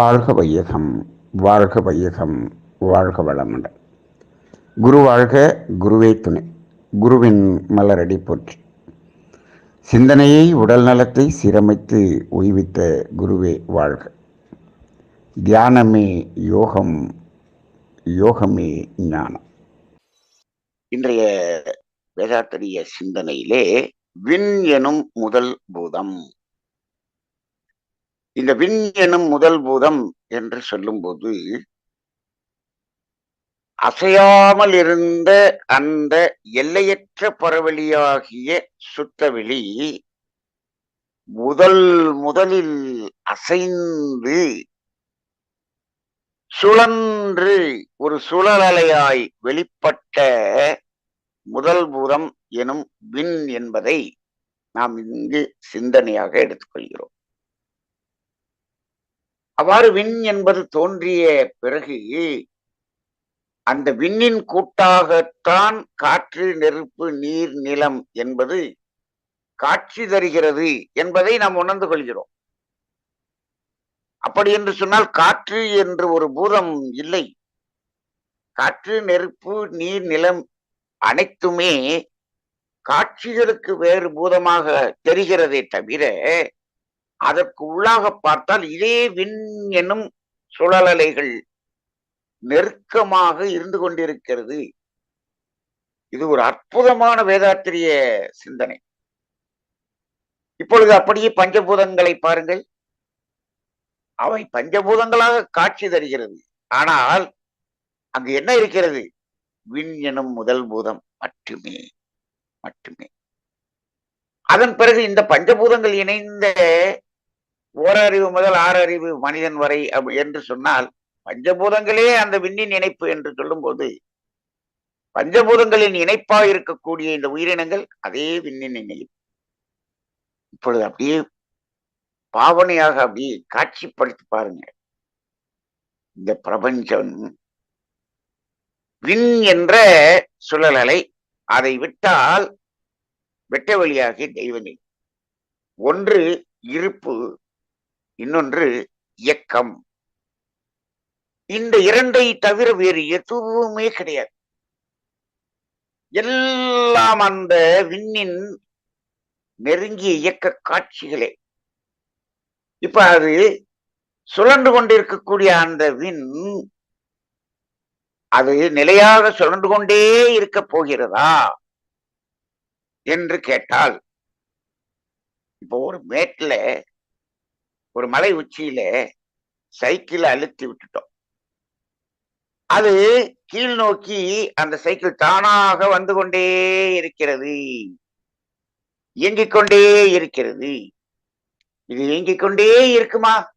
வாழ்க வையகம் வாழ்க வையகம் வாழ்க வளமுடன். குரு வாழ்க குருவே துணை. குருவின் மலரடி போற்றி. சிந்தனையை உடல் நலத்தை சீரமைத்து உய்வித்த குருவே வாழ்க. தியானமே யோகம் யோகமே ஞானம். இன்றைய வேதாத்திரிய சிந்தனையிலே விண் எனும் முதல் பூதம். இந்த விண் எனும் முதல் பூதம் என்று சொல்லும்போது அசையாமல் இருந்த அந்த எல்லையற்ற பரவெளியாகிய சுத்தவெளி முதல் முதலில் அசைந்து சுழன்று ஒரு சுழலலையாய் வெளிப்பட்ட முதல் பூதம் எனும் விண் என்பதை நாம் இங்கு சிந்தனையாக எடுத்துக்கொள்கிறோம். அவ்வாறு விண் என்பது தோன்றிய பிறகு அந்த விண்ணின் கூட்டாகத்தான் காற்று நெருப்பு நீர் நிலம் என்பது காட்சி தருகிறது என்பதை நாம் உணர்ந்து கொள்கிறோம். அப்படி என்று சொன்னால் காற்று என்று ஒரு பூதம் இல்லை. காற்று நெருப்பு நீர் நிலம் அனைத்துமே காட்சிகளுக்கு வேறு பூதமாக தெரிகிறதே தவிர அதற்கு உள்ளாக பார்த்தால் இதே விண் என்னும் சுழலலைகள் நெருக்கமாக இருந்து கொண்டிருக்கிறது. இது ஒரு அற்புதமான வேதாத்திரிய சிந்தனை. இப்பொழுது அப்படியே பஞ்சபூதங்களை பாருங்கள். அவை பஞ்சபூதங்களாக காட்சி தருகிறது. ஆனால் அங்கு என்ன இருக்கிறது? விண் எனும் முதல் பூதம் மட்டுமே மட்டுமே. அதன் பிறகு இந்த பஞ்சபூதங்கள் இணைந்த ஓரறிவு முதல் ஆறறிவு மனிதன் வரை என்று சொன்னால் பஞ்சபூதங்களே அந்த விண்ணின் இணைப்பு என்று சொல்லும்போது பஞ்சபூதங்களின் இணைப்பாக இருக்கக்கூடிய இந்த உயிரினங்கள் அதே விண்ணின் இணைப்பு. இப்பொழுது அப்படியே பாவனையாக அப்படியே காட்சிப்படுத்தி பாருங்க இந்த பிரபஞ்சம் விண் என்ற சுழலலை அதை விட்டால் வெட்ட வழியாகிய தெய்வநிலை ஒன்று இருப்பு இன்னொன்று இயக்கம். இந்த இரண்டை தவிர வேறு எதுவுமே கிடையாது. எல்லாம் அந்த விண்ணின் நெருங்கிய இயக்க காட்சிகளே. இப்ப அது சுழன்று கொண்டிருக்கக்கூடிய அந்த விண் அது நிலையாக சுழன்று கொண்டே இருக்க போகிறதா என்று கேட்டால் இப்போ ஒரு மேட்ல ஒரு மலை உச்சியில சைக்கிள் அழுத்தி விட்டுட்டோம். அது கீழ் நோக்கி அந்த சைக்கிள் தானாக வந்து கொண்டே இருக்கிறது. இயங்கிக் கொண்டே இருக்கிறது. இது இயங்கிக் கொண்டே இருக்குமா?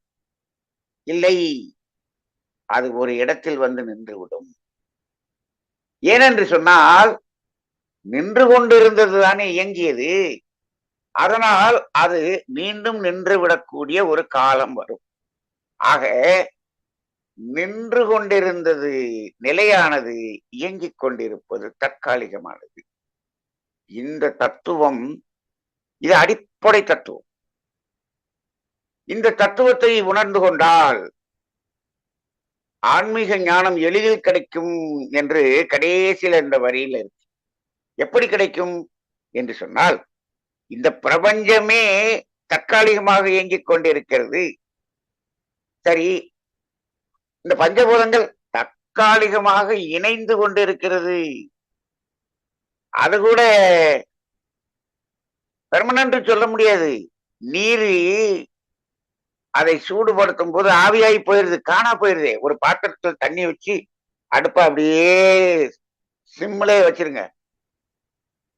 இல்லை. அது ஒரு இடத்தில் வந்து நின்று விடும் ஏனென்று சொன்னால் நின்று கொண்டிருந்தது தானே இயங்கியது. அதனால் அது மீண்டும் நின்று விடக்கூடிய ஒரு காலம் வரும். ஆக நின்று கொண்டிருந்தது நிலையானது இயங்கிக் கொண்டிருப்பது தற்காலிகமானது. இந்த தத்துவம் இது அடிப்படை தத்துவம். இந்த தத்துவத்தை உணர்ந்து கொண்டால் ஆன்மீக ஞானம் எளிதில் கிடைக்கும் என்று கடைசியில் இந்த வரியில இருக்கு. எப்படி கிடைக்கும் என்று சொன்னால் இந்த பிரபஞ்சமே தற்காலிகமாக இயங்கிக் கொண்டிருக்கிறது. சரி இந்த பஞ்சபூதங்கள் தற்காலிகமாக இணைந்து கொண்டிருக்கிறது. அது கூட பெர்மனன்ட் சொல்ல முடியாது. நீர் அதை சூடுபடுத்தும் போது ஆவியாகி போயிருது காணா போயிருது ஒரு பாத்திரத்தில் தண்ணி வச்சு அடுப்ப அப்படியே சிம்மிலே வச்சிருங்க.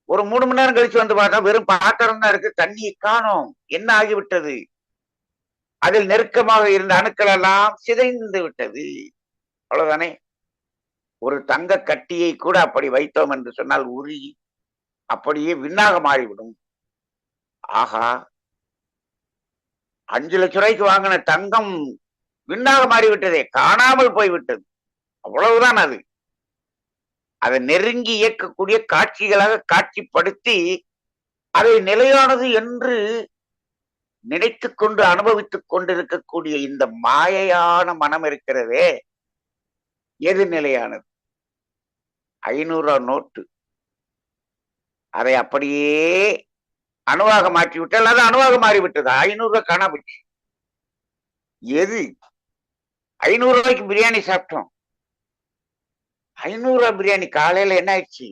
ஒரு மூணு மணி நேரம் கழிச்சு வந்து பார்த்தா வெறும் பாத்திரம் தான் இருக்கு. தண்ணியை காணும். என்ன ஆகிவிட்டது? அதில் நெருக்கமாக இருந்த அணுக்கள் எல்லாம் சிதைந்து விட்டது. அவ்வளவுதானே? ஒரு தங்க கட்டியை கூட அப்படி வைத்தோம் என்று சொன்னால் உருகி அப்படியே விண்ணாக மாறிவிடும். ஆகா அஞ்சு லட்ச ரூபாய்க்கு வாங்கின தங்கம் விண்ணாக மாறிவிட்டதே. காணாமல் போய்விட்டது. அவ்வளவுதான் அது. அதை நெருங்கி இயக்கக்கூடிய காட்சிகளாக காட்சிப்படுத்தி அதை நிலையானது என்று நினைத்து கொண்டு அனுபவித்துக் கொண்டிருக்கக்கூடிய இந்த மாயையான மனம் இருக்கிறதே எது நிலையானது? ஐநூறுரூவா நோட்டு. அதை அப்படியே அணுவாக மாற்றி விட்டால் அது அணுவாக மாறிவிட்டது. ஐநூறு ரூபாய் காணாமல் எது? ஐநூறு ரூபாய்க்கு பிரியாணி சாப்பிட்டோம். ஐநூறு ரூபாய் பிரியாணி காலையில என்ன ஆயிடுச்சு?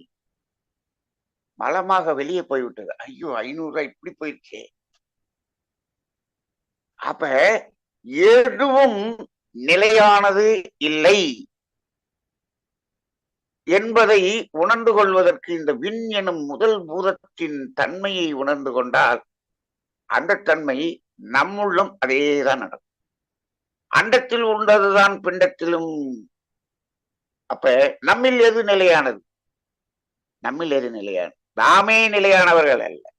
மலமாக வெளியே போய்விட்டது. ஐயோ ஐநூறு ரூபாய் இப்படி போயிடுச்சு அப்ப எதுவும் நிலையானது இல்லை என்பதை உணர்ந்து கொள்வதற்கு இந்த விண் எனும் முதல் பூதத்தின் தன்மையை உணர்ந்து கொண்டால் அந்த தன்மை நம்முள்ளும் அதேதான் நடக்கும். அண்டத்தில் உண்டதுதான் பிண்டத்திலும் அப்ப நம்மில் எது நிலையானது? நம்மில் எது நிலையானது? நாமே நிலையானவர்கள் அல்ல.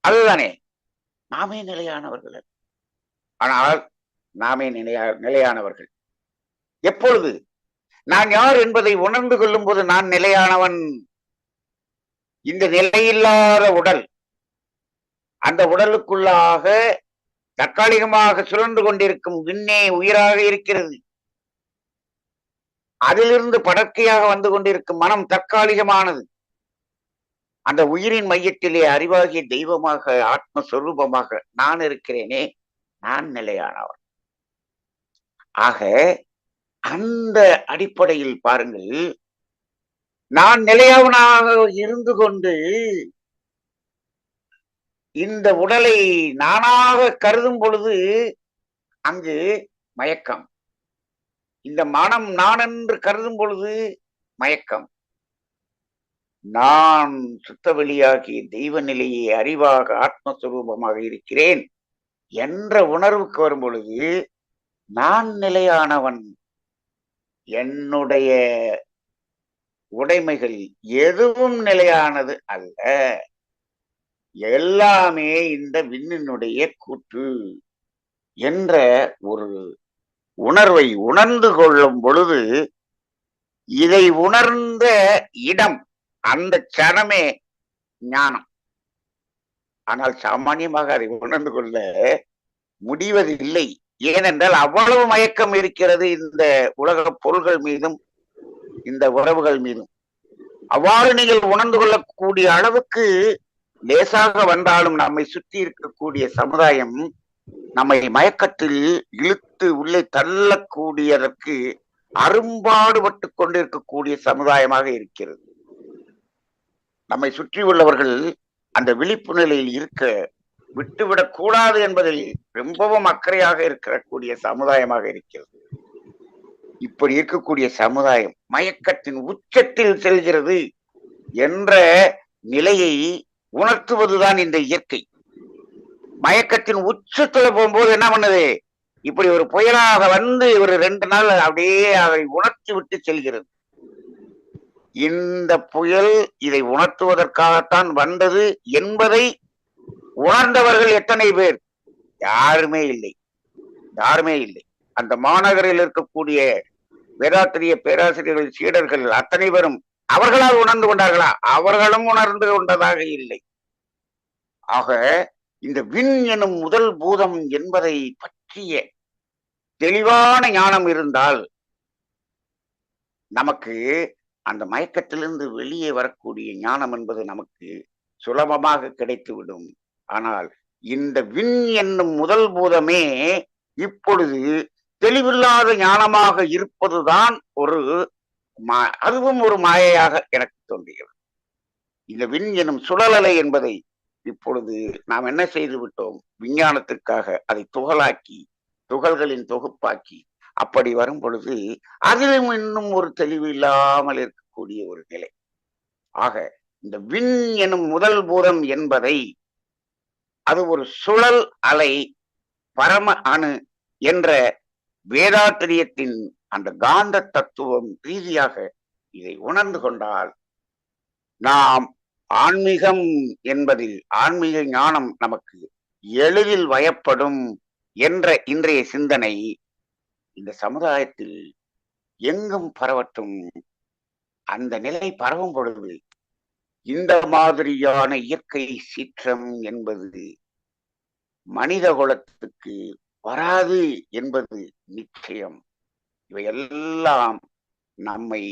அதுதானே. நாமே நிலையானவர்கள் அல்ல. ஆனால் நாமே நிலையா நிலையானவர்கள். எப்பொழுது? நான் யார் என்பதை உணர்ந்து கொள்ளும் போது நான் நிலையானவன். இந்த நிலையில்லாத உடல் அந்த உடலுக்குள்ளாக தற்காலிகமாக சுழன்று கொண்டிருக்கும் விண்ணே உயிராக இருக்கிறது. அதிலிருந்து படற்கையாக வந்து கொண்டிருக்கும் மனம் தற்காலிகமானது. அந்த உயிரின் மையத்திலே அறிவாகிய தெய்வமாக ஆத்மஸ்வரூபமாக நான் இருக்கிறேனே நான் நிலையானவன் ஆக அந்த அடிப்படையில் பாருங்கள் நான் நிலையவனாக இருந்து கொண்டு இந்த உடலை நானாக கருதும் பொழுது அங்கு மயக்கம். இந்த மனம் நான் என்று கருதும் பொழுது மயக்கம். நான் சுத்தவெளியாகி தெய்வ நிலையை அறிவாக ஆத்மஸ்வரூபமாக இருக்கிறேன் என்ற உணர்வுக்கு வரும் பொழுது நான் நிலையானவன். என்னுடைய உடைமைகள் எதுவும் நிலையானது அல்ல. எல்லாமே இந்த விண்ணினுடைய கூற்று என்ற ஒரு உணர்வை உணர்ந்து கொள்ளும் பொழுது இதை உணர்ந்த இடம் அந்த சனமே ஞானம். ஆனால் சாமானியமாக அதை உணர்ந்து கொள்ள முடிவது இல்லை ஏனென்றால் அவ்வளவு மயக்கம் இருக்கிறது இந்த உலக பொருள்கள் மீதும் இந்த உறவுகள் மீதும். அவ்வாறு நீங்கள் உணர்ந்து கொள்ளக்கூடிய அளவுக்கு லேசாக வந்தாலும் நம்மை சுற்றி இருக்கக்கூடிய சமுதாயம் நம்மை மயக்கத்தில் இழுத்து உள்ளே தள்ளக்கூடியதற்கு அரும்பாடுபட்டு கொண்டிருக்கக்கூடிய சமுதாயமாக இருக்கிறது. நம்மை சுற்றி உள்ளவர்கள் அந்த விழிப்பு நிலையில் இருக்க விட்டுவிடக் கூடாது என்பதில் ரொம்பவும் அக்கறையாக இருக்கக்கூடிய சமுதாயமாக இருக்கிறது. இப்படி இருக்கக்கூடிய சமுதாயம் மயக்கத்தின் உச்சத்தில் செல்கிறது என்ற நிலையை உணர்த்துவதுதான் இந்த இயற்கை. மயக்கத்தின் உச்சத்துல போகும்போது என்ன பண்ணுது? இப்படி ஒரு புயலாக வந்து ஒரு ரெண்டு நாள் அப்படியே அதை உணர்த்தி விட்டு செல்கிறது. இந்த புயல் இதை உணர்த்துவதற்காகத்தான் வந்தது என்பதை உணர்ந்தவர்கள் எத்தனை பேர்? யாருமே இல்லை. யாருமே இல்லை. அந்த மாநகரில் இருக்கக்கூடிய வேதாத்திரிய பேராசிரியர்கள் சீடர்கள் அத்தனை பேரும் அவர்களால் உணர்ந்து கொண்டார்களா? அவர்களும் உணர்ந்து கொண்டதாக இல்லை. ஆக இந்த விண் எனும் முதல் பூதம் என்பதை பற்றிய தெளிவான ஞானம் இருந்தால் நமக்கு அந்த மயக்கத்திலிருந்து வெளியே வரக்கூடிய ஞானம் என்பது நமக்கு சுலபமாக கிடைத்துவிடும். ஆனால் இந்த விண் என்னும் முதல் பூதமே இப்பொழுது தெளிவில்லாத ஞானமாக இருப்பதுதான் ஒரு அதுவும் ஒரு மாயையாக எனக்கு தோன்றுகிறது. இந்த விண் எனும் சுழலலை என்பதை இப்பொழுது நாம் என்ன செய்து விட்டோம்? விஞ்ஞானத்திற்காக அதை துகளாக்கி துகள்களின் தொகுப்பாக்கி அப்படி வரும் பொழுது அதிலும் இன்னும் ஒரு தெளிவு இல்லாமல் இருக்கக்கூடிய ஒரு நிலை. ஆக இந்த விண் எனும் முதல் பூதம் என்பதை அது ஒரு சுழல் அலை பரம அணு என்ற வேதாத்திரியத்தின் அந்த காந்த தத்துவம் ரீதியாக இதை உணர்ந்து கொண்டால் நாம் ஆன்மீகம் என்பதில் ஆன்மீக ஞானம் நமக்கு எளிதில் வயப்படும் என்ற இன்றைய சிந்தனை இந்த சமுதாயத்தில் எங்கும் பரவட்டும் அந்த நிலை பரவும் பொழுது இந்த மாதிரியான இயற்கை சீற்றம் என்பது மனித குலத்துக்கு வராது என்பது நிச்சயம். இவையெல்லாம் நம்மை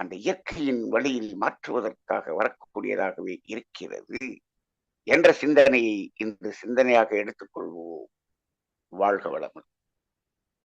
அந்த இயற்கையின் வழியில் மாற்றுவதற்காக வரக்கூடியதாகவே இருக்கிறது என்ற சிந்தனையை இந்த சிந்தனையாக எடுத்துக்கொள்வோம். வாழ்க வளமுடன்.